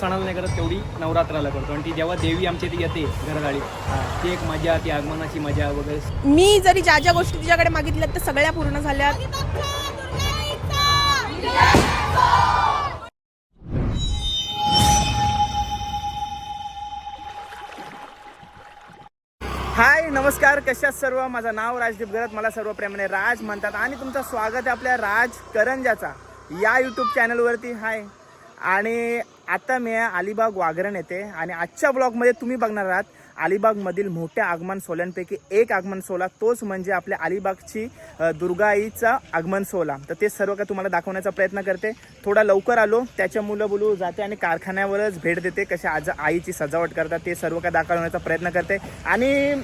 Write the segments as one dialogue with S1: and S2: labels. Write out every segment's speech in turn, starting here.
S1: सणाला नाही करत तेवढी नवरात्राला करतो. आणि ती जेव्हा देवी आमची ती येते घरगाडी ती एक मजा ती आगमनाची मजा वगैरे.
S2: मी जरी ज्या ज्या गोष्टी तिच्याकडे मागितल्यात त्या सगळ्या पूर्ण झाल्या
S3: हाय नमस्कार कशात सर्व? माझं नाव राजदीप गरत मला सर्व प्रेमाने राज म्हणतात. आणि तुमचं स्वागत आहे आपल्या राज करंजाचा या यूट्यूब चॅनलवरती हाय. आणि आता मी अलिबाग वागरण येते आणि आजच्या ब्लॉगमध्ये तुम्ही बघणार आहात अलिबागमधील मोठ्या आगमन सोहळ्यांपैकी एक आगमन सोहळा तोच म्हणजे आपल्या अलिबागची दुर्गाईचा आगमन सोहळा. तर ते सर्व काय तुम्हाला दाखवण्याचा प्रयत्न करते. थोडा लवकर आलो त्याच्या मुलं बोलू जाते आणि कारखान्यावरच भेट देते कशा आज आईची सजावट करतात ते सर्व काय दाखवण्याचा प्रयत्न करते. आणि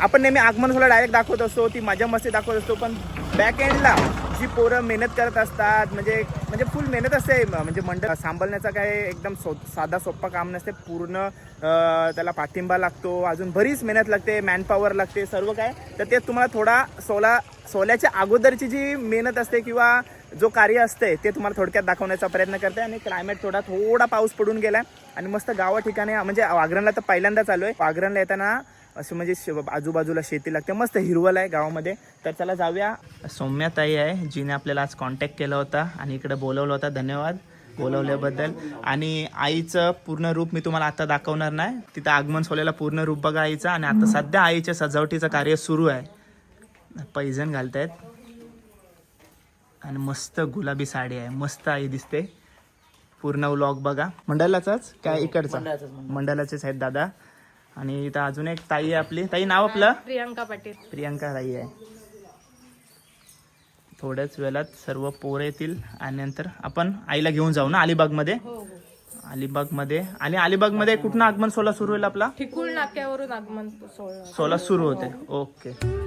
S3: आपण नेहमी आगमन सोहळा डायरेक्ट दाखवत असतो ती मजा मस्ती दाखवत असतो पण बॅक एंडला जी पोरं मेहनत करत असतात. म्हणजे म्हणजे फुल मेहनत असते. म्हणजे मंडळ सांभाळण्याचा काय एकदम सो साधा सोप्पा काम नसते. पूर्ण त्याला पाठिंबा लागतो. अजून बरीच मेहनत लागते. मॅनपॉवर लागते. सर्व काय. तर ते तुम्हाला थोडा सोला सोल्याच्या अगोदरची जी मेहनत असते किंवा जो कार्य असते ते तुम्हाला थोडक्यात दाखवण्याचा प्रयत्न करते. आणि क्लायमेट थोडा थोडा पाऊस पडून गेलाय. आणि मस्त गावा ठिकाणी म्हणजे वाघरणला तर पहिल्यांदा चालू आहे. वागरणला येताना असं म्हणजे आजूबाजूला शेती लागते. मस्त हिरवल आहे गावामध्ये. तर चला जाऊया. सौम्याताई आहे जिने आपल्याला आज कॉन्टॅक्ट केला होता आणि इकडे बोलवलं होता. धन्यवाद बोलवल्याबद्दल. आणि आईचं पूर्ण रूप मी तुम्हाला आता दाखवणार नाही. तिथं आगमन सोल्याला पूर्ण रूप बघा आईचं. आणि आता सध्या आईच्या सजावटीचं कार्य सुरू आहे. पैजण घालतायत. आणि मस्त गुलाबी साडी आहे. मस्त आई दिसते. पूर्ण व्लॉग बघा. मंडलाचाच? काय इकडचा? मंडलाचेच आहेत दादा. आणि इथं अजून एक ताई आहे आपली. ताई नाव आपलं?
S2: प्रियांका पाटील.
S3: प्रियांका ताई आहे. थोड्याच वेळात सर्व पोरं येतील आणि नंतर आपण आईला घेऊन जाऊ ना अलिबागमध्ये? अलिबागमध्ये. आणि अलिबागमध्ये कुठनं आगमन सोहळा सुरू होईल आपला?
S2: ठिकुळ नाक्यावरून आगमन सोहळा.
S3: सोहळा सुरू होते. ओके.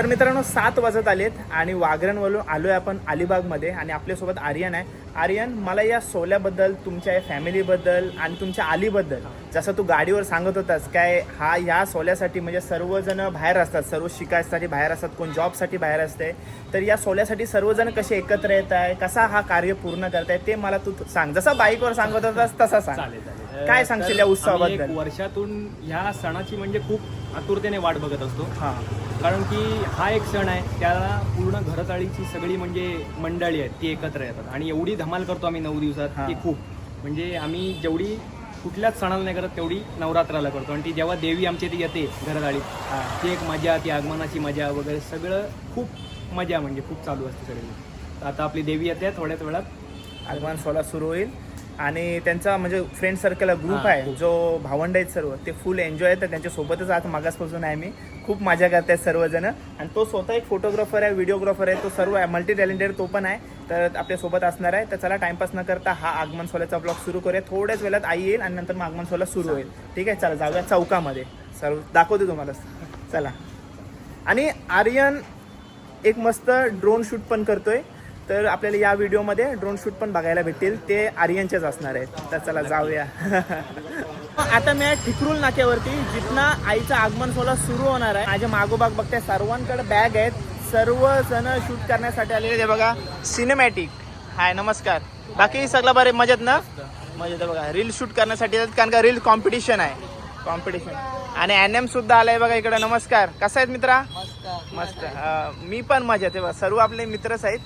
S3: तर मित्रांनो सात वाजत आलेत आणि वागरणवरून आलोय आपण अलिबागमध्ये आणि आपल्यासोबत आर्यन आहे. आर्यन मला या सोल्याबद्दल तुमच्या या फॅमिलीबद्दल आणि तुमच्या अलीबद्दल जसं तू गाडीवर सांगत होतास काय हा ह्या सोल्यासाठी म्हणजे सर्वजण बाहेर असतात सर्व शिकायसाठी बाहेर असतात कोण जॉबसाठी बाहेर असते तर या सोल्यासाठी सर्वजण कसे एकत्र येत आहे कसा हा कार्य पूर्ण करताय ते मला तू सांग. जसा बाईकवर सांगत होतास तसा सांग. काय सांगशील या उत्सवाबद्दल?
S1: वर्षातून ह्या सणाची म्हणजे खूप आतुरतेने वाट बघत असतो.
S3: हां.
S1: कारण की हा एक सण आहे त्याला पूर्ण घरताळीची सगळी म्हणजे मंडळी आहेत ती एकत्र येतात. आणि एवढी धमाल करतो आम्ही नऊ दिवसात
S3: हा.
S1: ती खूप. म्हणजे आम्ही जेवढी कुठल्याच सणाला नाही करत तेवढी नवरात्राला करतो. आणि ती जेव्हा देवी आमची ती येते घरगाडीत
S3: हां.
S1: ती एक मजा ती आगमनाची मजा वगैरे सगळं खूप मजा म्हणजे खूप चालू असते सगळी. तर आता आपली देवी येते थोड्याच वेळात.
S3: आगमन सोहळा सुरू होईल. आणि त्यांचा म्हणजे फ्रेंड सर्कल ग्रुप आहे. जो भावंड आहेत सर्व. ते फुल एन्जॉय तर त्यांच्या सोबतच आज मागासपासून आहे मी. खूप मजा करतायत सर्वजण. आणि तो स्वतः एक फोटोग्राफर आहे व्हिडिओग्राफर आहे तो सर्व आहे मल्टी टॅलेंटेड तो पण आहे. तर आपल्यासोबत असणार आहे. तर चला टाइमपास न करता हा आगमन सोहळ्याचा ब्लॉग सुरू करूया. थोड्याच वेळात आई येईल आणि नंतर मग आगमन सोहळा सुरू होईल. ठीक आहे? चला जाऊया चौकामध्ये. सर्व दाखवते तुम्हाला. चला. आणि आर्यन एक मस्त ड्रोन शूट पण करतोय. तर आपल्याला या व्हिडिओमध्ये ड्रोन शूट पण बघायला भेटतील. ते आर्यनचेच असणार आहेत. तर चला जाऊया. आता मी ठिकरुल नाक्यावरती जिथनं आईचं आगमन सोहळा सुरू होणार आहे. माझ्या मागोबाग बघते सर्वांकडे बॅग आहेत. सर्व जण शूट करण्यासाठी आलेले ते बघा सिनेमॅटिक हाय नमस्कार. बाकी सगळं बरे? मजेत ना? मजेत बघा. रील शूट करण्यासाठी कारण का रील कॉम्पिटिशन आहे. कॉम्पिटिशन आणि एन एम सुद्धा आलाय बघा इकडे. नमस्कार. कसा आहेत मित्रा? मस्त. मी पण मजेत आहे बघा. सर्व आपले मित्रच आहेत.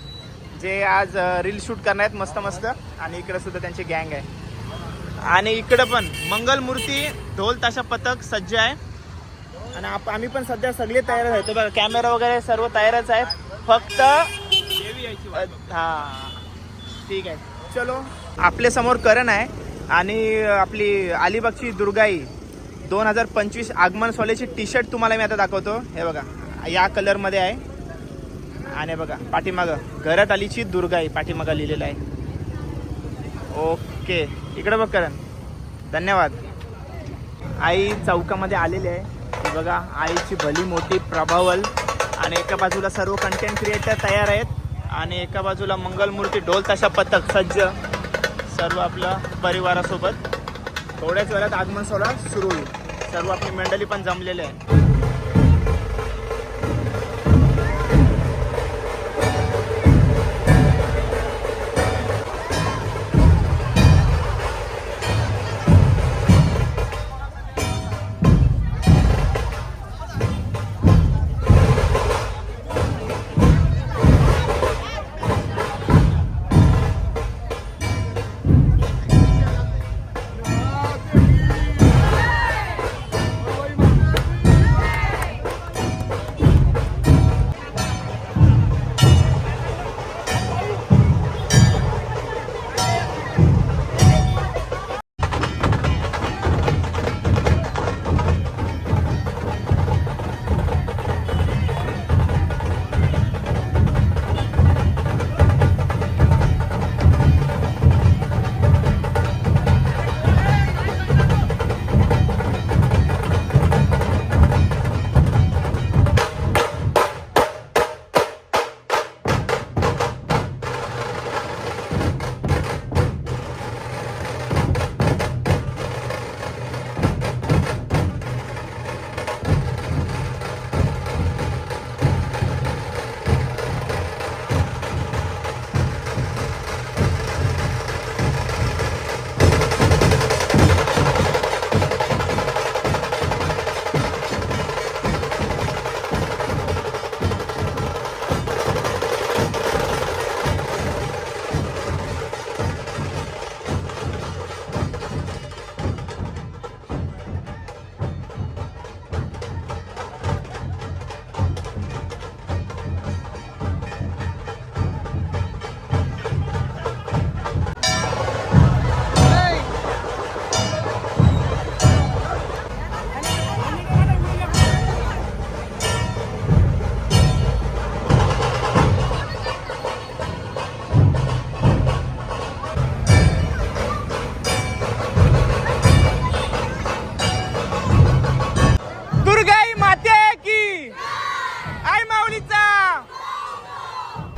S3: जे आज रील शूट करणार आहेत मस्त मस्त. आणि इकडे सुद्धा त्यांची गँग आहे. आणि इकडं पण मंगल मूर्ती ढोल ताशा पथक सज्ज आहे. आणि आप आम्ही पण सध्या सगळे तयारच आहेत. बघा कॅमेरा वगैरे सर्व तयारच आहेत. फक्त हा ठीक आहे. चलो. आपल्यासमोर करण आहे. आणि आपली अलिबागची दुर्गाई दोन हजार पंचवीस आगमन सॉलेची टी शर्ट तुम्हाला मी आता दाखवतो. हे बघा या कलरमध्ये आहे. आणि बघा पाठीमागं. घरात आलीची दुर्गाई पाठीमागं लिहिलेलं आहे. ओके. इकडे बघ करण. धन्यवाद. आई चौकामध्ये आलेली आहे. बघा आईची भली मोठी प्रभावल. आणि एका बाजूला सर्व कंटेंट क्रिएटर तयार आहेत. आणि एका बाजूला मंगलमूर्ती ढोल तशा पथक सज्ज. सर्व आपलं परिवारासोबत. थोड्याच वेळात आगमन सोहळा सुरू होईल. सर्व आपली मंडळी पण जमलेले आहे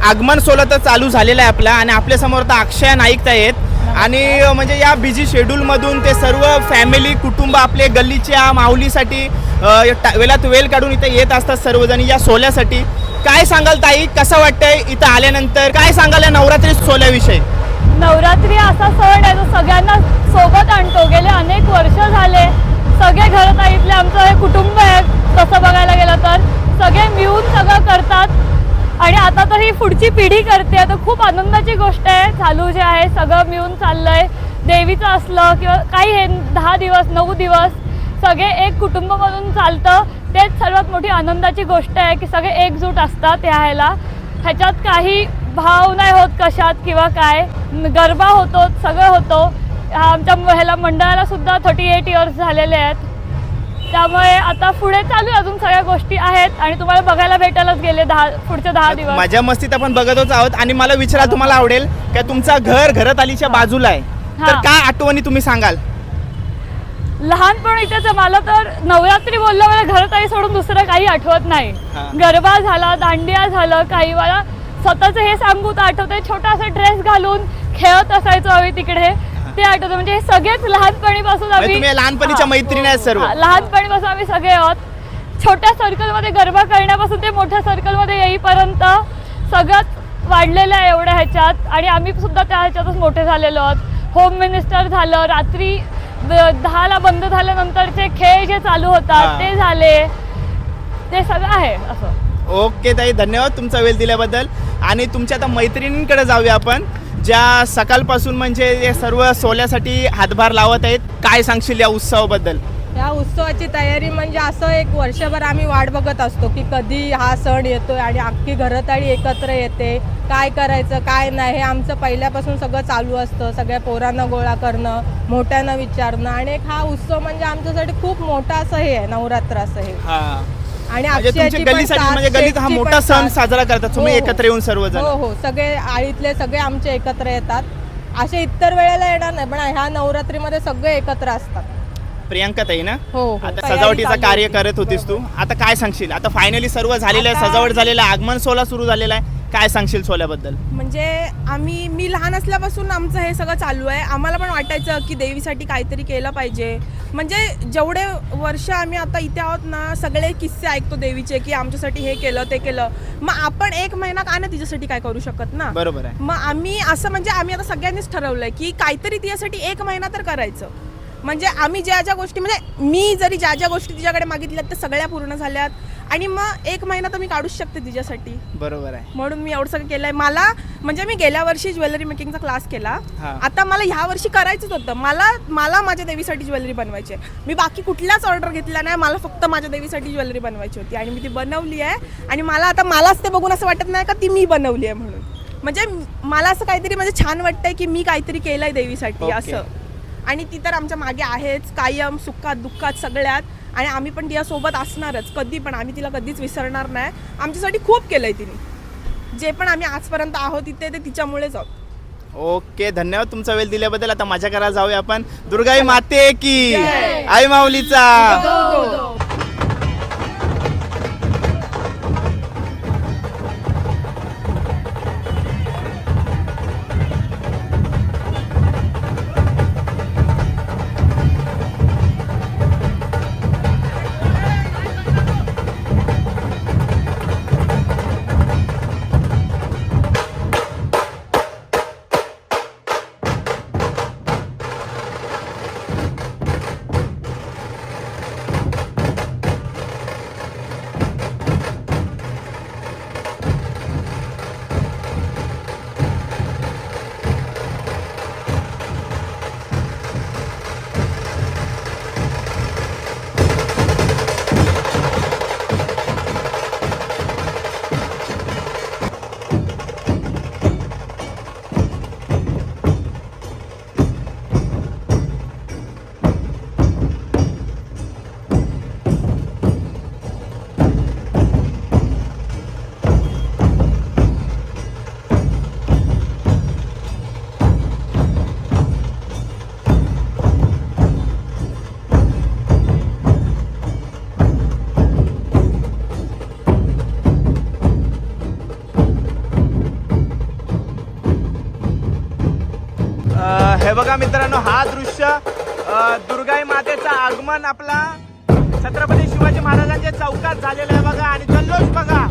S3: आगमन सोहळा तर चालू झालेला आहे आपला आणि आपल्यासमोर तर आता अक्षय नाईक आहेत. आणि म्हणजे या बिझी शेड्यूलमधून ते सर्व फॅमिली कुटुंब आपले गल्लीच्या माऊलीसाठी वेळात वेल काढून इथे येत असतात सर्वजण या सोहळ्यासाठी. काय सांगाल ताई? कसं वाटतंय इथं आल्यानंतर? काय सांगाल या नवरात्री सोहळ्याविषयी?
S4: नवरात्री असा सण आहे जो सगळ्यांना सोबत आणतो. गेले अनेक वर्ष झाले. सगळे घरात इथले आमचं हे कुटुंब आहे. तसं बघायला गेलं तर सगळे मिळून सगळं करतात. आणि आता तर ही पुढची पिढी करते. तर खूप आनंदाची गोष्ट आहे. चालू जे आहे सगळं मिळून चाललंय. देवीचं असलं किंवा काही हे दहा दिवस नऊ दिवस सगळे एक कुटुंब म्हणून चालतं. तेच सर्वात मोठी आनंदाची गोष्ट आहे की सगळे एकजूट असतात ह्याला. ह्याच्यात काही भाव नाही होत कशात किंवा काय. गरबा होतो सगळं होतो. आमच्या ह्याला मंडळाला सुद्धा थर्टी एट इयर्स झालेले आहेत. त्यामुळे आता पुढे चालू आहे अजून सगळ्या गोष्टी आहेत आणि तुम्हाला बघायला भेटायलाच गेले दहा पुढचे दहा दिवस
S3: माझ्या मस्तीत आपण बघतच आहोत आणि मला विचारायला तुम्हाला आवडेल का तुमचं घर घरात आलीच्या बाजूला आहे तर
S4: हा.
S3: काय आठवणी तुम्ही सांगाल
S4: लहानपण इथेच. मला तर नवरात्री बोललं मला घरात आई सोडून दुसरं काही आठवत नाही
S3: हा.
S4: गरबा झाला दांडिया झालं काही मला स्वतःच हे सांगू तर आठवतंय छोटासा ड्रेस घालून खेळत असायचो आम्ही तिकडे ते आठवतं. म्हणजे हे सगळेच लहानपणीपासून
S3: म्हणजे तुम्ही लहानपणीच्या
S4: हा,
S3: मैत्रिणी आहेत सर्व.
S4: हा, लहानपणीपासून आम्ही सगळे आहोत. छोट्या सर्कलमध्ये गरबा करण्यापासून ते मोठ्या सर्कलमध्ये येईपर्यंत सगळंच वाढलेलं आहे एवढ्या ह्याच्यात. आणि आम्ही सुद्धा त्या ह्याच्यातच मोठे झालेलो आहोत. होम मिनिस्टर झालं रात्री द- दहाला बंद झाल्यानंतरचे खेळ जे चालू
S3: हा.
S4: होतात ते झाले. ते सगळं आहे असं.
S3: ओके ताई धन्यवाद तुमचा वेळ दिल्याबद्दल. आणि तुमच्या आता मैत्रिणींकडे जाऊया आपण. ज्या सकाळपासून म्हणजे हे सर्व सोहळ्यासाठी हातभार लावत आहेत काय सांगशील या उत्सवाबद्दल?
S5: या उत्सवाची तयारी म्हणजे असं एक वर्षभर आम्ही वाट बघत असतो की कधी हा सण येतोय आणि अख्खी घरताळी एकत्र येते. काय करायचं काय नाही हे आमचं पहिल्यापासून सगळं चालू असतं. सगळ्या पोरांना गोळा करणं मोठ्यांना विचारणं आणि एक हा उत्सव म्हणजे आमच्यासाठी खूप मोठा असं हे आहे नवरात्र असं हा. आणि
S3: म्हणजे
S5: अक्षयाची
S3: तुमच्या
S5: पण
S3: गल्लीसाठी
S5: साथ,
S3: म्हणजे गल्लीत हा मोठा
S5: पण
S3: सण
S5: साथ.
S3: साजरा करतात तुम्ही
S5: हो, हो.
S3: एकत्र येऊन सर्वजण.
S5: हो हो. सगळे आळीतले सगळे आमचे एकत्र येतात. असे इतर वेळेला येणार नाही पण ह्या नवरात्रीमध्ये सगळे एकत्र असतात.
S3: प्रियांका ताई ना?
S5: हो हो.
S3: आता
S5: तयारी
S3: सजावटीचं
S5: चालू
S3: कार्य
S5: होती.
S3: करत होतीस तू. आता काय सांगशील? आता फायनली सर्व झालेलं आहे
S5: आता-
S3: सजावट झालेलं आहे आगमन सोहळा सुरू झालेला आहे. काय सांगशील सोहळ्याबद्दल
S5: म्हणजे आम्ही मी लहान असल्यापासून आमचं हे सगळं चालू आहे. आम्हाला पण वाटायचं की देवीसाठी काहीतरी केलं पाहिजे. म्हणजे जेवढे वर्ष आम्ही आता इथे आहोत ना सगळे किस्से ऐकतो देवीचे की आमच्यासाठी हे केलं ते केलं. मग आपण एक महिना का नाही तिच्यासाठी काय करू शकत ना?
S3: बरोबर आहे.
S5: मग आम्ही असं म्हणजे आम्ही आता सगळ्यांनीच ठरवलंय की काहीतरी तिच्यासाठी एक महिना तर करायचं. म्हणजे आम्ही ज्या ज्या गोष्टी म्हणजे मी जरी ज्या ज्या गोष्टी तिच्याकडे मागितल्यात त्या सगळ्या पूर्ण झाल्यात. आणि मग एक महिना तर मी काढूच शकते तिच्यासाठी.
S3: बरोबर आहे.
S5: म्हणून मी एवढं सगळं केलंय. मला म्हणजे मी गेल्या वर्षी ज्वेलरी मेकिंगचा क्लास केला.
S3: हा.
S5: आता मला ह्या वर्षी करायचंच होतं. मला मला माझ्या देवीसाठी ज्वेलरी बनवायची आहे. मी बाकी कुठल्याच ऑर्डर घेतला नाही. मला फक्त माझ्या देवीसाठी ज्वेलरी बनवायची होती. आणि मी ती बनवली आहे. आणि मला आता मलाच ते बघून असं वाटत नाही का ती मी बनवली आहे म्हणून. म्हणजे मला असं काहीतरी म्हणजे छान वाटतंय की मी काहीतरी केलंय देवीसाठी. असं. आणि ती तर आमच्या मागे आहेच कायम सुखात दुःखात सगळ्यात. आणि आम्ही पण तिच्यासोबत असणारच. कधी पण आम्ही तिला कधीच विसरणार नाही. आमच्यासाठी खूप केलंय तिने. जे पण आम्ही आजपर्यंत आहोत तिथे ते तिच्यामुळेच आहोत.
S3: ओके धन्यवाद तुमचा वेळ दिल्याबद्दल. आता माझ्या घरात जाऊया आपण. दुर्गाई माते की. आई माऊलीचा. आगमन आपला छत्रपती शिवाजी महाराजांच्या चौकात झालेलं आहे बघा. आणि जल्लोष बघा.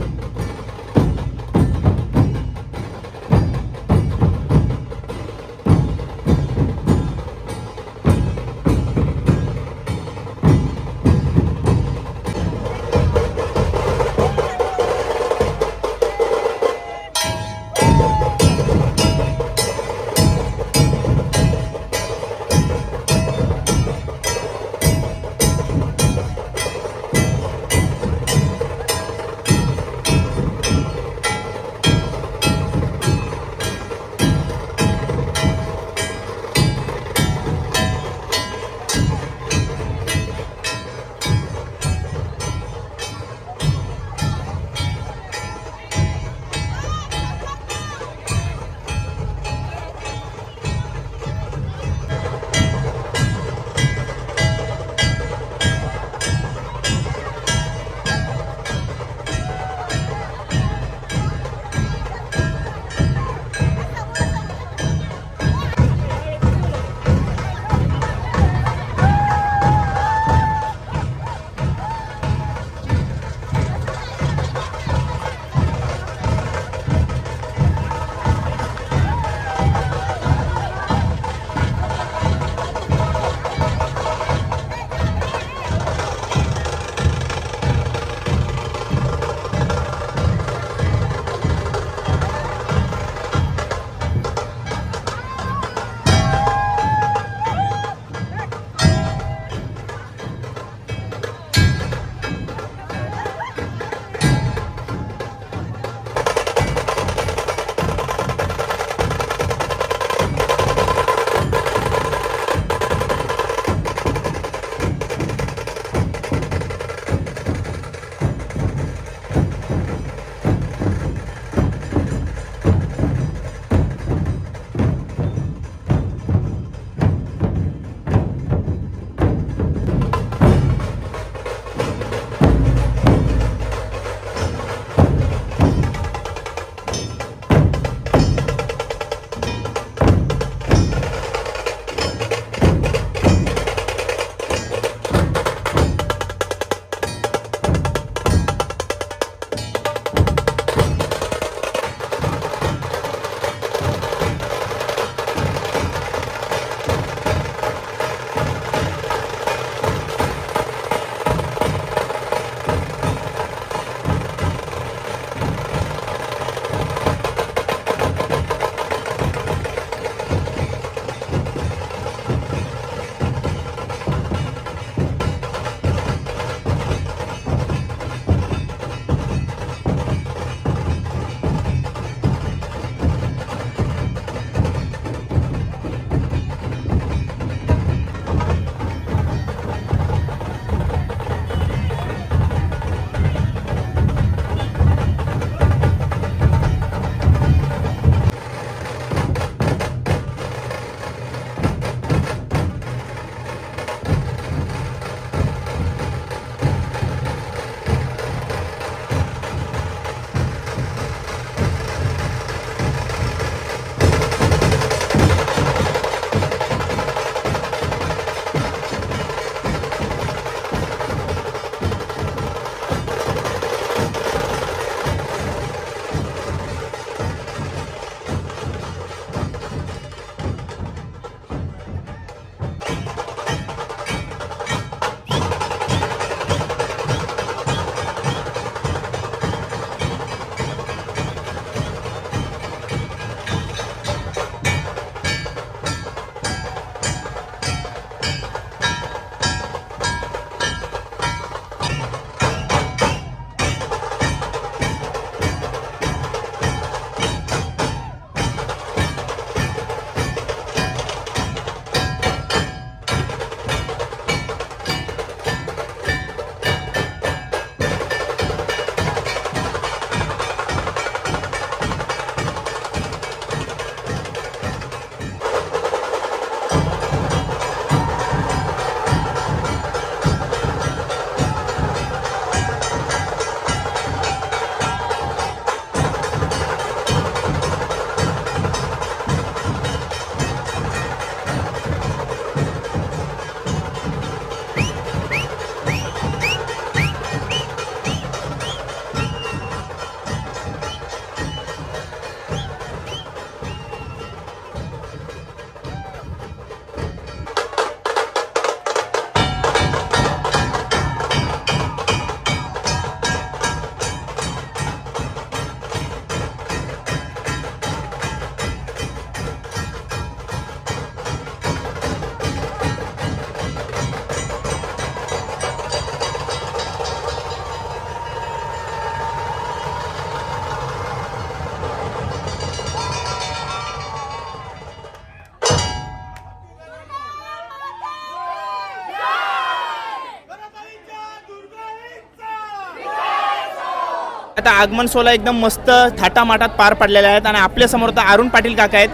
S3: आता आगमन सोहळा एकदम मस्त थाटामाटात पार पडलेल्या आहेत आणि आपल्यासमोर आता तर अरुण पाटील काका आहेत.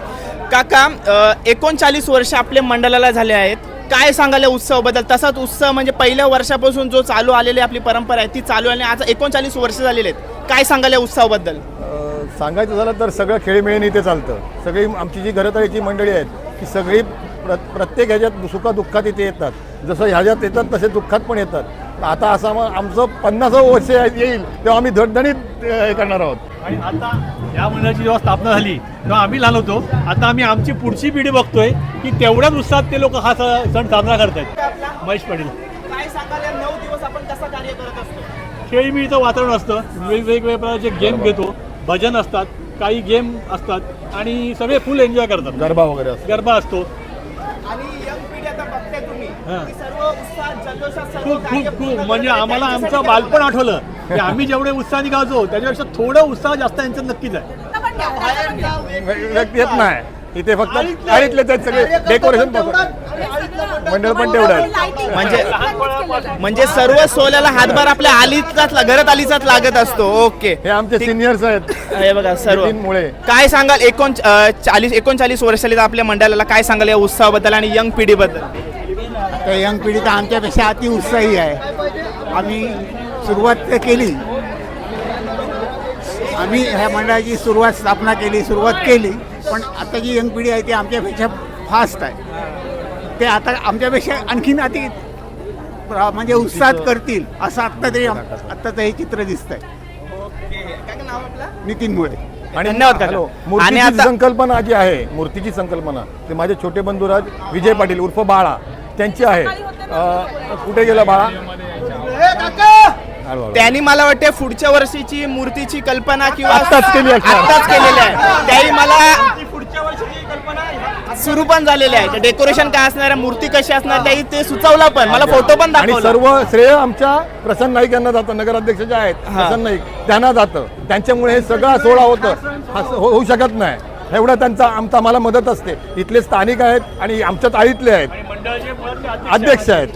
S3: काका एकोणचाळीस वर्ष आपल्या मंडळाला झाले आहेत. काय सांगाल या उत्सवाबद्दल? तसाच उत्सव म्हणजे पहिल्या वर्षापासून जो चालू आलेली आपली परंपरा आहे ती चालू आणि आज एकोणचाळीस वर्ष झालेली आहेत. काय सांगाल या उत्सवाबद्दल?
S6: सांगायचं झालं तर सगळं खेळीमेळीने इथे चालतं. सगळी आमची जी घरतळीची मंडळी आहेत ती सगळी प्र प्रत्येक ह्याच्यात सुखदुःखात इथे येतात. जसं ह्याच्यात येतात तसे दुःखात पण येतात. आता असं मग आमचं पन्नासावं वर्ष येईल तेव्हा आम्ही धडधडीत अ, हे करणार आहोत.
S7: आणि आता या मंडळाची जेव्हा स्थापना झाली तेव्हा आम्ही लहान होतो. आता आम्ही आमची पुढची पिढी बघतोय की तेवढ्याच उत्साहात ते लोक हा स- सण साजरा करतायत. महेश पाटील.
S3: काय सांगाल या नऊ दिवस आपण कसं कार्य करत असतो?
S7: खेळीमिळीचं वातावरण असतं. वेगवेगळे प्रकारचे गेम घेतो. भजन असतात काही गेम असतात आणि सगळे फुल एन्जॉय करतात.
S6: गरबा वगैरे
S7: गरबा असतो.
S3: आणि
S7: खूप खूप खूप. म्हणजे. आम्हाला आमचं बालपण आठवलं. की आम्ही जेवढे उत्साहाने गावतो त्याच्यापेक्षा थोडं उत्साह जास्त यांच्यात नक्कीच आहे.
S6: व्यक्त येत नाही. इथे फक्त गाडीतलेच आहेत सगळे डेकोरेशन मंडळ पण तेवढं.
S3: म्हणजे म्हणजे सर्व सोल्याला हातभार आपल्या आलीचाच घरात आलीचाच लागत असतो. ओके.
S6: हे आमचे सिनियर्स आहेत.
S3: हे बघा सर्व.
S6: मुळे
S3: काय सांगाल एकोण चाळीस एकोणचाळीस वर्षाली आपल्या मंडळाला काय सांगाल या उत्सवाबद्दल आणि यंग पिढीबद्दल?
S8: तर यंग पिढी तर आमच्यापेक्षा अति उत्साही आहे. आम्ही सुरुवात तर केली. आम्ही ह्या मंडळाची सुरुवात स्थापना केली सुरुवात केली. पण आता जी यंग पिढी आहे ती आमच्यापेक्षा फास्ट आहे. ते आता आमच्यापेक्षा आणखीन अति प्र- म्हणजे उत्साहात करतील असं आत्ता तरी आत्ताचं हे चित्र दिसतंय. नितीन मुळे.
S6: आणि
S3: धन्यवाद
S6: संकल्पना जी आहे मूर्तीची संकल्पना ते माझे छोटे बंधुराज विजय पाटील उर्फ बाळा. त्यांची आहे. कुठे गेला बाळा.
S3: त्यांनी मला वाटते पुढच्या वर्षीची मूर्तीची कल्पना किंवा
S6: आत्ताच केली.
S3: आत्ताच केलेली आहे. त्याही मला सुरू पण झालेले आहे. डेकोरेशन काय असणार आहे मूर्ती कशी असणार त्याही ते सुचवलं पण. मला फोटो पण
S6: आणि
S3: दाखवला.
S6: सर्व श्रेय आमच्या प्रसन्न नाईक यांना जातं. नगराध्यक्ष जे आहेत. प्रसन्न नाईक. त्यांना जातं. त्यांच्यामुळे हे सगळं सोहळा होतं. हो- होऊ शकत नाही. एवढा त्यांचा आमचा आम्हाला मदत असते. इथले स्थानिक आहेत आणि आमच्या ताळीतले आहेत. अध्यक्ष आहेत.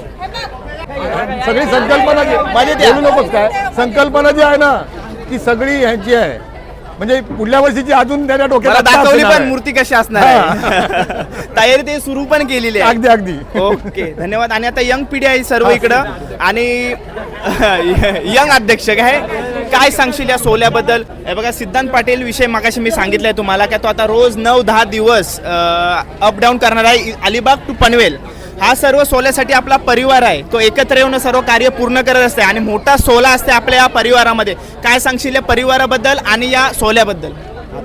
S6: सगळी संकल्पना जी
S3: त्या-
S6: बोलू नकोस काय? संकल्पना जी आहे ना ती सगळी ह्यांची आहे. म्हणजे पुढल्या वर्षीची अजून त्याच्या आत्ता
S3: दाखवली पण. मूर्ती कशी असणार आहे. तयारी ते सुरू पण केलेली आहे.
S6: अगदी अगदी.
S3: ओके धन्यवाद. आणि आता यंग पिढी आहे सर्व इकडं. आणि यंग अध्यक्ष काय? काय सांगशील या सोहळ्याबद्दल? हे बघा सिद्धांत पाटील विषय मागाशी मी सांगितलंय तुम्हाला की तो आता रोज नऊ दहा दिवस अप डाऊन करणार आहे. अलिबाग टू पनवेल. हा सर्व सोहळ्यासाठी आपला परिवार आहे. तो एकत्र येऊन सर्व कार्य पूर्ण करत असते आणि मोठा सोहळा असते आपल्या या परिवारामध्ये. काय सांगशील या परिवाराबद्दल आणि या सोहळ्याबद्दल?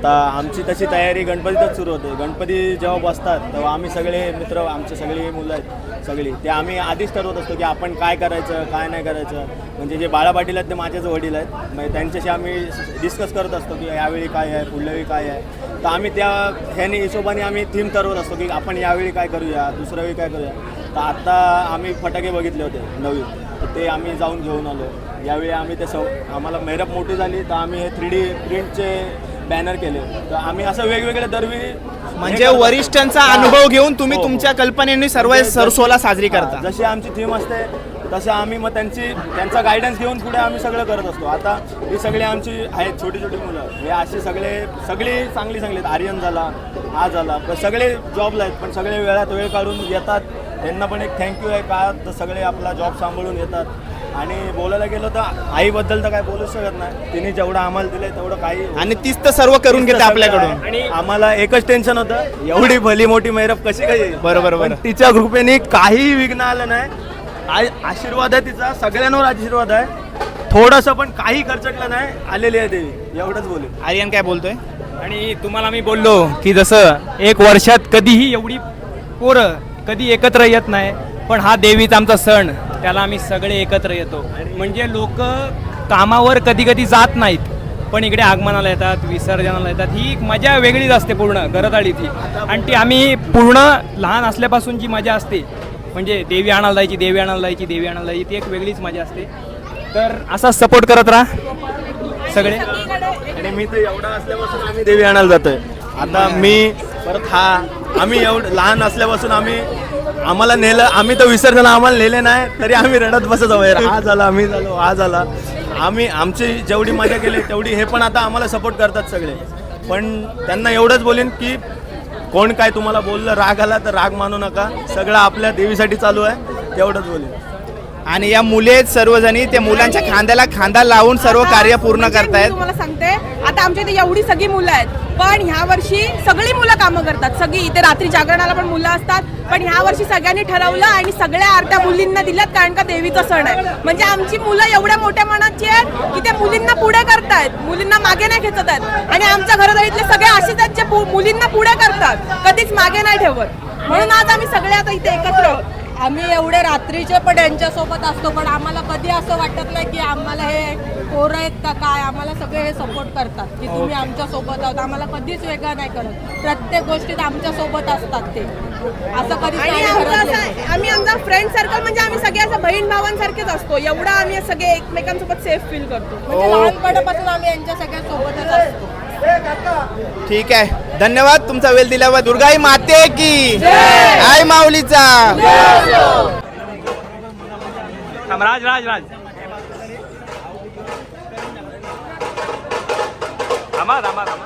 S9: आता आमची तशी तयारी गणपतीतच सुरू होते. गणपती जेव्हा बसतात तेव्हा आम्ही सगळे मित्र आमचे सगळे मुलं आहेत सगळी. ते आम्ही आधीच ठरवत असतो की आपण काय करायचं काय नाही करायचं. म्हणजे जे बाळा पाटील आहेत ते माझेच वडील आहेत. म्हणजे त्यांच्याशी आम्ही डिस्कस करत असतो की यावेळी काय आहे पुढल्या वेळी काय आहे. तर आम्ही त्या ह्याने हिशोबाने आम्ही थीम ठरवत असतो की आपण यावेळी काय करूया दुसऱ्या वेळी काय करूया. तर आत्ता आम्ही फटाके बघितले होते नवीन. तर ते आम्ही जाऊन घेऊन आलो. यावेळी आम्ही ते सौ आम्हाला मेहरप मोठी झाली तर आम्ही हे थ्री डी प्रिंटचे बॅनर केले. तर आम्ही असं वेगवेगळे दरवेळी
S3: म्हणजे वरिष्ठांचा अनुभव घेऊन तुम्ही तुमच्या कल्पनेने सर्व सर सोहळा साजरी करता.
S9: हा, जशी आमची थीम असते तसं आम्ही मग त्यांची त्यांचा गायडन्स घेऊन पुढे आम्ही सगळं करत असतो. आता ही सगळी आमची आहेत छोटी छोटी मुलं. हे असे सगळे सगळी चांगली चांगली आहेत. आर्यन झाला हा झाला. पण सगळे जॉबला आहेत पण सगळे वेळात वेळ काढून येतात. त्यांना पण एक थँक्यू आहे का? तर सगळे आपला जॉब सांभाळून येतात. आणि बोलायला गेलो तर आईबद्दल तर काय बोलूच शकत नाही. तिने जेवढं आम्हाला दिलंय तेवढं काही
S3: आणि तीच तर सर्व करून घेते आपल्याकडून.
S9: आणि आम्हाला एकच टेन्शन होतं एवढी भली मोठी मैरप कशी काय?
S3: बरोबर, बरोबर.
S9: तिच्या कृपेने काही विघ्न आलं नाही आशीर्वाद आहे तिचा सगळ्यांवर आशीर्वाद आहे. थोडंसं पण काही खर्चटलं नाही आलेली आहे देवी. एवढंच बोलू
S3: आर्यन काय बोलतोय?
S1: आणि तुम्हाला मी बोललो की जसं एक वर्षात कधीही एवढी पोरं कधी एकत्र येत नाही पण हा देवीचा आमचा सण त्याला आम्ही सगळे एकत्र येतो. म्हणजे लोक कामावर कधी कधी जात नाहीत पण इकडे आगमनाला येतात विसर्जनाला येतात ही एक मजा वेगळीच असते पूर्ण गरदाळीची आणि ती आम्ही पूर्ण लहान असल्यापासून जी मजा असते म्हणजे देवी आणायला जायची देवी आणायला जायची देवी आणायला जायची ती एक वेगळीच मजा असते. तर असा सपोर्ट करत राहा सगळे.
S9: आणि मी तर एवढा असल्यापासून आम्ही देवी आणायला जातोय. आता मी परत हा आम्ही एवढं लहान असल्यापासून आम्ही आम्हाला नेलं आम्ही तर विसर्जन आम्हाला नेले नाही तरी आम्ही रडत बसत हवं हा झाला आम्ही झालो हा झाला आम्ही आमची जेवढी मजा केली तेवढी हे पण आता आम्हाला सपोर्ट करतात सगळे. पण त्यांना एवढंच बोलेन की कोण काय तुम्हाला बोललं राग आला तर राग मानू नका. सगळं आपल्या देवीसाठी चालू आहे तेवढंच बोलेन.
S3: आणि या मुले आहेत सर्वजणी त्या मुलांच्या खांद्याला खांदा लावून सर्व कार्य पूर्ण करतायत.
S5: तुम्हाला सांगते आता आमच्या इथे एवढी सगळी मुलं आहेत. पण ह्या वर्षी सगळी मुलं कामं करतात. सगळी इथे रात्री जागरणाला पण मुलं असतात. पण ह्या वर्षी सगळ्यांनी ठरवलं आणि सगळ्या आरत्या मुलींना दिल्यात कारण का देवीचा सण आहे. म्हणजे आमची मुलं एवढ्या मोठ्या मनाची आहेत की त्या मुलींना पुढे करतायत. मुलींना मागे नाही खेचत आहेत. आणि आमच्या घरादारीतले सगळे असेच आहेत जे पु- मुलींना पुढे करतात. कधीच मागे नाही ठेवत. म्हणून आज आम्ही सगळे आता इथे एकत्र आहोत.
S2: आम्ही एवढे रात्रीचे पण यांच्यासोबत असतो पण आम्हाला कधी असं वाटत नाही की आम्हाला हे पोरं आहेत का काय? आम्हाला सगळे हे सपोर्ट करतात की तुम्ही आमच्यासोबत आहोत. आम्हाला कधीच वेगळं नाही करत. प्रत्येक गोष्टीत आमच्यासोबत असतात ते. असं कधी
S5: आणि आमचं असं आहे, आम्ही आमचा फ्रेंड सर्कल म्हणजे आम्ही सगळे असं बहीण भावांसारखेच असतो. एवढं आम्ही सगळे एकमेकांसोबत सेफ फील करतो.
S2: म्हणजे लहानपणापासून आम्ही यांच्या सगळ्या सोबतच असतो.
S3: ठीक आहे. धन्यवाद तुमचा वेळ दिल्यावर दुर्गाई माते की. आई माऊलीचा.
S1: राज राज राज. थांबा थांबा थांबा.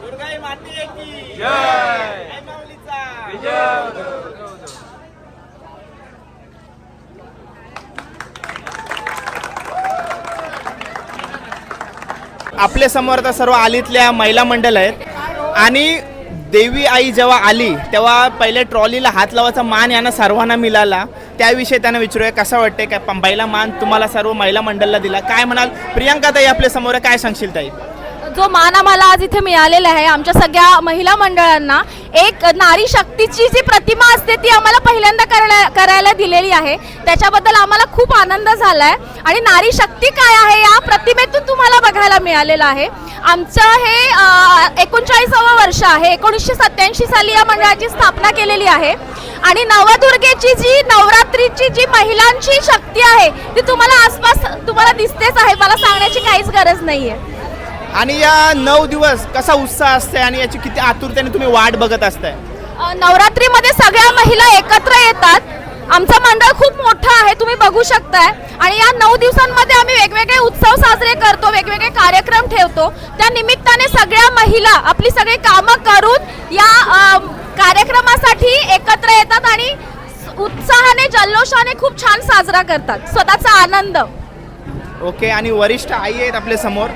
S3: दुर्गाई माते की.
S1: जय.
S3: आई माऊलीचा. आपल्या समोर आता सर्व आलीतल्या महिला मंडळ आहेत. आणि देवी आई जेव्हा आली तेव्हा पहिले ट्रॉलीला हात लावायचा मान यांना सर्वांना मिळाला. त्याविषयी त्यांना विचारूया कसं वाटते काय पहिला मान तुम्हाला सर्व महिला मंडळला दिला. काय म्हणाल? प्रियांका ताई आपल्यासमोर काय सांगशील ताई?
S10: जो मान आम्हाला आज इथे मिळालेला आहे आमच्या सगळ्या महिला मंडळांना एक नारी शक्तीची जी प्रतिमा असते ती आम्हाला पहिल्यांदा करण्या करायला दिलेली आहे. त्याच्याबद्दल आम्हाला खूप आनंद झाला आहे आणि नारी शक्ती काय आहे या प्रतिमेतून तुम्हाला बघायला मिळालेलं आहे. आमचं हे एकोणचाळीसावं वर्ष आहे. एकोणीसशे सत्याऐंशी साली या मंडळाची स्थापना केलेली आहे. आणि नवदुर्गेची जी नवरात्रीची जी महिलांची शक्ती आहे ती तुम्हाला आसपास तुम्हाला दिसतेच आहे. मला सांगण्याची काहीच गरज नाही आहे
S3: आणि या नऊ दिवस कसा उत्साह असते आणि याची किती आतुरतेने तुम्ही वाट बघत असताय?
S10: नवरात्रीमध्ये सगळ्या महिला एकत्र येतात. आमचं मंडळ खूप मोठं आहे तुम्ही बघू शकताय. आणि या नऊ दिवसांमध्ये आम्ही वेगवेगळे उत्सव साजरे करतो वेगवेगळे कार्यक्रम ठेवतो. त्या निमित्ताने सगळ्या महिला आपली सगळी कामं करून या कार्यक्रमासाठी एकत्र येतात आणि उत्साहाने जल्लोषाने खूप छान साजरा करतात. स्वतःचा आनंद.
S3: ओके आणि वरिष्ठ आई आहेत आपल्यासमोर?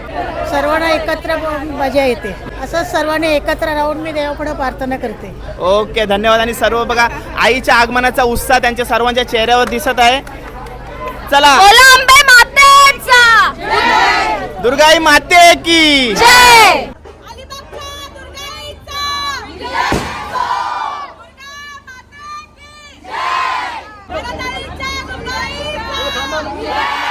S11: सर्वांना एकत्र मजा येते. असंच सर्वांनी एकत्र राहून मी देवापुढे प्रार्थना करते.
S3: ओके धन्यवाद. आणि सर्व बघा आईच्या आगमनाचा उत्साह त्यांच्या सर्वांच्या चेहऱ्यावर दिसत आहे. चला. दुर्गाई माते की.
S10: Yeah!